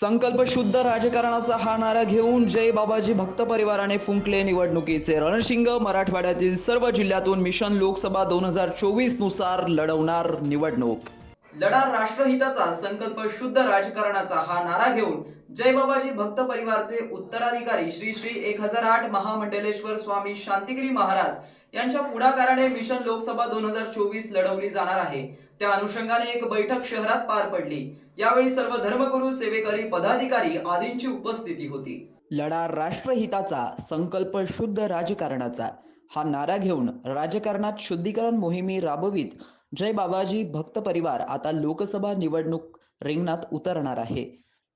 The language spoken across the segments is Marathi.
संकल्प शुद्ध राजकारणाचा हा नारा घेऊन जय बाबाजी भक्त परिवाराने फुंकले निवडणुकीचे रणशिंग. मराठवाड्यातील सर्व जिल्ह्यातून मिशन लोकसभा दोन हजार चोवीसनुसार लढवणार निवडणूक. लढा राष्ट्रहिताचा संकल्प शुद्ध राजकारणाचा हा नारा घेऊन जय बाबाजी भक्त परिवारचे उत्तराधिकारी श्री श्री एक हजार आठ महामंडलेश्वर स्वामी शांतिगिरी महाराज यांच्या पुढाकाराने मिशन लोकसभा दोन हजार चोवीस लढवली जाणार आहे. त्या अनुषंगाने एक बैठक शहरात पार पडली. यावेळी सर्व धर्मगुरू सेवेकरी पदाधिकारी आदींची उपस्थिती होती. लढा राष्ट्रहिताचा संकल्प शुद्ध राजकारणाचा. हा नारा घेऊन राजकारणात शुद्धीकरण मोहिमी राबवित जय बाबाजी भक्त परिवार आता लोकसभा निवडणूक रिंगणात उतरणार आहे.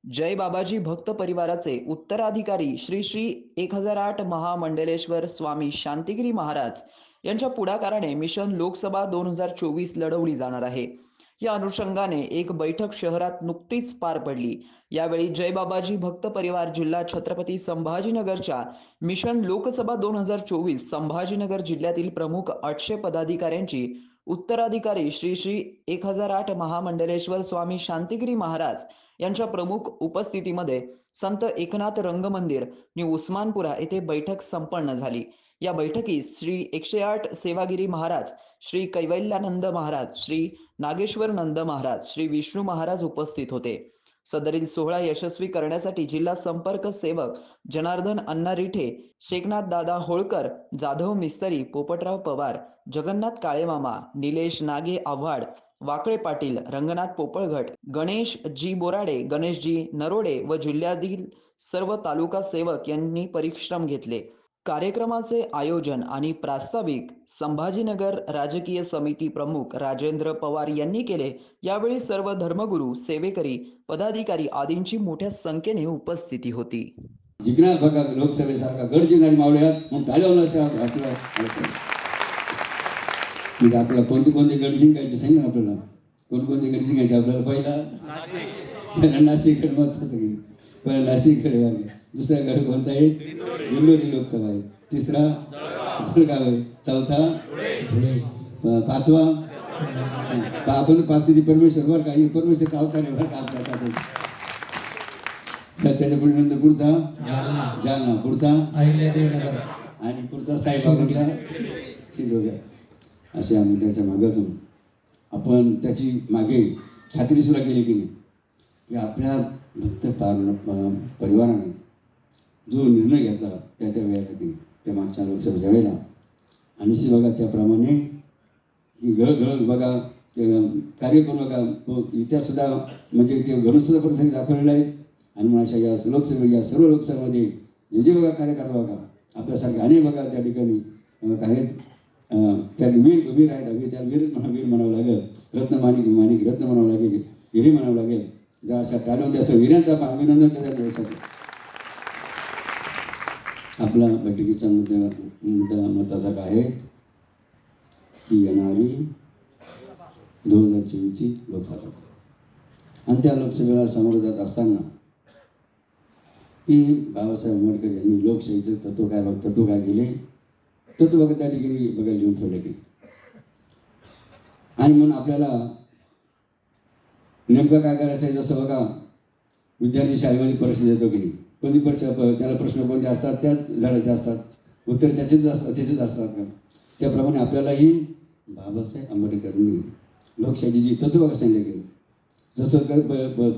जय बाबाजी भक्त परिवाराचे उत्तराधिकारी श्री श्री एक हजार आठ महामंडलेश्वर स्वामी शांतिगिरी महाराज यांच्या पुढाकाराने मिशन लोकसभा दोन हजार चोवीस लढवली जाणार आहे. या अनुषंगाने एक बैठक शहरात नुकतीच पार पडली. यावेळी जय बाबाजी भक्त परिवार जिल्हा छत्रपती संभाजीनगरच्या मिशन लोकसभा दोन हजार चोवीस संभाजीनगर जिल्ह्यातील प्रमुख आठशे पदाधिकाऱ्यांची उत्तराधिकारी श्री श्री एक हजार आठ महामंडलेश्वर स्वामी शांतिगिरी महाराज यांच्या प्रमुख उपस्थितीमध्ये संत एकनाथ रंगमंदिर नि उस्मानपुरा येथे बैठक संपन्न झाली. या बैठकीस श्री एकशे आठ सेवागिरी महाराज श्री कैवल्यानंद महाराज श्री नागेश्वर नंद महाराज श्री विष्णू महाराज उपस्थित होते. सदरील सोहळा यशस्वी करण्यासाठी जिल्हा संपर्क सेवक जनार्दन अण्णा रिठे शेखनाथ दादा होळकर जाधव मिस्तरी पोपटराव पवार जगन्नाथ काळेमामा निलेश नागे आव्हाड वाकळे पाटील रंगनाथ पोपळघट गणेश जी बोराडे गणेशजी नरोडे व जिल्ह्यातील सर्व तालुका सेवक यांनी परिश्रम घेतले. कार्यक्रमाचे आयोजन आणि प्रास्ताविक संभाजीनगर राजकीय समिती प्रमुख राजेंद्र पवार यांनी केले. यावेळी सर्व धर्मगुरू सेवेकरी पदाधिकारी आदींची मोठ्या संख्येने उपस्थिती होती. जिंकणार बघा लोकसभेसारखा गड जिंकणारी मावळ्यात म्हणून टाळ्यावर आपल्याला कोणते कोणते गड जिंकायचे सांग ना आपल्याला. कोणकोणते गड जिंकायचे आपल्याला पहिला? नाशिक. गड महत्वाचं पहिला नाशिक. गड दुसरा गड कोणता आहे? दिंडोरी लोकसभा आहे. तिसरा जळगाव आहे. चौथा प- पाचवा? आपण पाच तिथे परमेश्वर बरं का? परमेश्वर कावकार आहे बरं का आपल्या तर त्याच्या पुढे नंतर पुढचा? जालना. पुढचा? आणि पुढचा साईबाबांचा शिरोगा असे आम्ही त्याच्या मागातून आपण त्याची मागे खात्री सुद्धा केली की नाही. की आपल्या भक्त पार परिवाराने जो निर्णय घेतला त्या त्या वेळेला की त्या मागच्या लोकसभेच्या वेळेला आणि निश्चित बघा त्याप्रमाणे की घळ बघा कार्य करून बघा इतिहाससुद्धा म्हणजे ते घडूनसुद्धा परिस्थिती आहे. आणि मग या लोकसभे या सर्व लोकसभेमध्ये जे जे बघा कार्य करता बघा आपल्यासारखे अनेक बघा त्या ठिकाणी काही आहेत, त्या वीर वीर आहेत. वीर त्या वीरच म्हणा वीर म्हणावं लागेल. रत्न माणिक माणिक रत्न म्हणावं लागेल. हिरे म्हणावं लागेल. ज्या अशा टाळून त्याचं वीरांचा अभिनंदन करायला आपला बैठकीचा मुद्दा मुद्दा महत्त्वाचा काय आहे? की येणारी दोन हजार चोवीसची लोकसभा. आणि त्या लोकसभेला सामोरं जात असताना की बाबासाहेब आंबेडकर यांनी लोकशाहीचं तत्व काय बघ तत्व काय केले? तत्व बघा त्या ठिकाणी बघायला घेऊन ठेवले की. आणि म्हणून आपल्याला नेमकं काय करायचं आहे जसं बघा विद्यार्थी शाळेमध्ये परीक्षा देतो की नाही? कोणती परीक्षा प- त्याला प्रश्न कोणते असतात त्याच धड्याचे असतात. उत्तर त्याचेच असतात त्याचेच असतात का त्याप्रमाणे आपल्यालाही बाबासाहेब आंबेडकरांनी लोकशाहीची जी तत्व काय सांगितले की जसं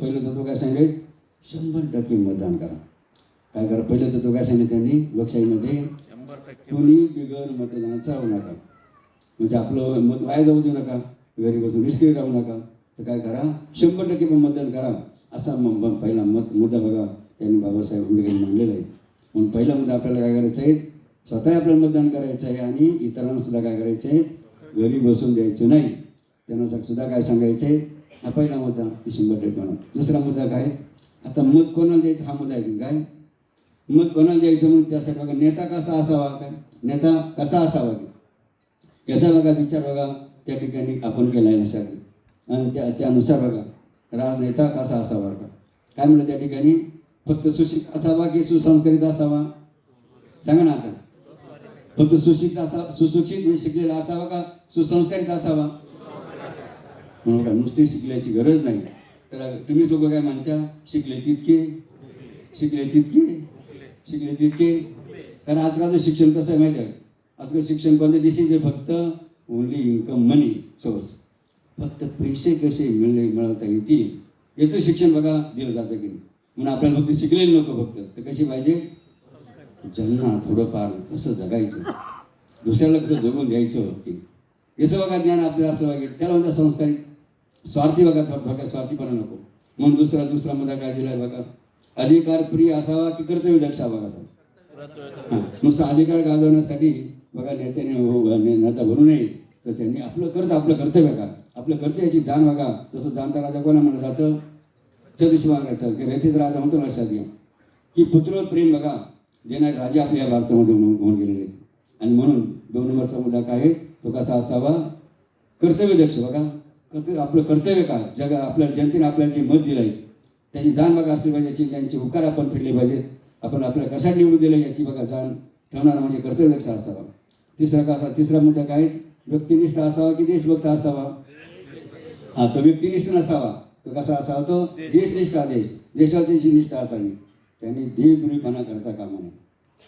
पहिलं तत्व काय सांगितले शंभर टक्के मतदान करा. काय करा? पहिलं तत्व काय सांगितलं त्यांनी? लोकशाहीमध्ये कुणी बिगर मतदानाचा राहू नका. म्हणजे आपलं मत वाया जाऊ देऊ नका. घरी बसून निष्क्रिय राहू नका. तर काय करा? शंभर टक्के पण मतदान करा. असा म- म- पहिला मत मुद्दा बघा. त्यांनी बाबासाहेब आंबेडकरांनी मांडलेलं आहे. म्हणून पहिला मुद्दा आपल्याला काय करायचं आहे? स्वतः आपल्याला मतदान करायचं आहे आणि इतरांना सुद्धा काय करायचं आहे? घरी बसून द्यायचं नाही. त्यांना सुद्धा काय सांगायचं आहे? हा पहिला मुद्दा शंभर टक्के दुसरा मुद्दा काय? आता मत कोणाला द्यायचं? हा मुद्दा आहे काय? मत कोणाला द्यायचं म्हणून त्यासाठी बघा नेता कसा असावा? काय? नेता कसा असावा? की याचा बघा विचार बघा. त्या ठिकाणी आपण केला आहे लक्षात आणि त्या त्यानुसार बघा. राज नेता कसा असावा? का काय म्हणलं त्या ठिकाणी? फक्त सुशिक असावा की सुसंस्कृत असावा? सांगा ना आता. फक्त सुशिक्षित असा सुशिक्षित म्हणजे शिकलेला असावा का सुसंस्कारित असावा? म्हणून नुसती शिकल्याची गरज नाही. तर तुम्हीच लोक काय म्हणता शिकले तितके शिकले तितके शिकले तितके. कारण आजकालचं शिक्षण कसं आहे माहिती आहे आजकाल शिक्षण कोणत्या दिशेचे? फक्त ओनली इन्कम मनी सोर्स फक्त पैसे कसे मिळले मिळवता येतील? याचं शिक्षण बघा दिलं जातं की नाही. म्हणून आपल्याला फक्त शिकलेलं नको फक्त. तर कशी पाहिजे? ज्यांना थोडंफार कसं जगायचं दुसऱ्याला कसं जगून द्यायचं की याचं बघा ज्ञान आपल्याला असलं पाहिजे. त्याला म्हणतात संस्कारित स्वार्थी बघा थोडं थोडक्यात स्वार्थीपणा नको. म्हणून दुसरा दुसरा मुद्दा काय दिलाय बघा? अधिकार प्रिय असावा की कर्तव्य दक्ष बघा हां नुसता अधिकार गाजवण्यासाठी बघा नेत्याने हो, नेता भरू नये. तर त्यांनी आपलं कर्त आपलं कर्तव्य का आपलं कर्तव्याची जाण बघा. तसं जाणता राजा कोणा म्हणलं जातं? चतुष्मागाचा की रथीच राजा म्हणतो ना लक्षात घ्या की पुत्र प्रेम बघा देणारे राजा आपल्या या भारतामध्ये होऊन होऊन गेलेले आहेत. आणि म्हणून दोन नंबरचा मुद्दा काय आहे? तो कसा असावा? कर्तव्य दक्ष बघा. कर्तव्य आपलं कर्तव्य काय? जगा आपल्या जनतेने आपल्याला जे मत दिलं आहे त्याची जाण बघा असली पाहिजे याची त्यांचे उकार आपण फिरले पाहिजेत. आपण आपल्याला कसा निवडून दिलं याची बघा जाण ठेवणारा म्हणजे कर्तव्य दक्ष असावा. तिसरा कसा तिसरा मुद्दा काय आहे? व्यक्तिनिष्ठ असावा की देशभक्त असावा? हा तो व्यक्तिनिष्ठ नसावा. तो कसा असावा तो देशनिष्ठ देश. देशाची निष्ठा असावी. त्यांनी देशद्रोहीपणा करता कामा नये.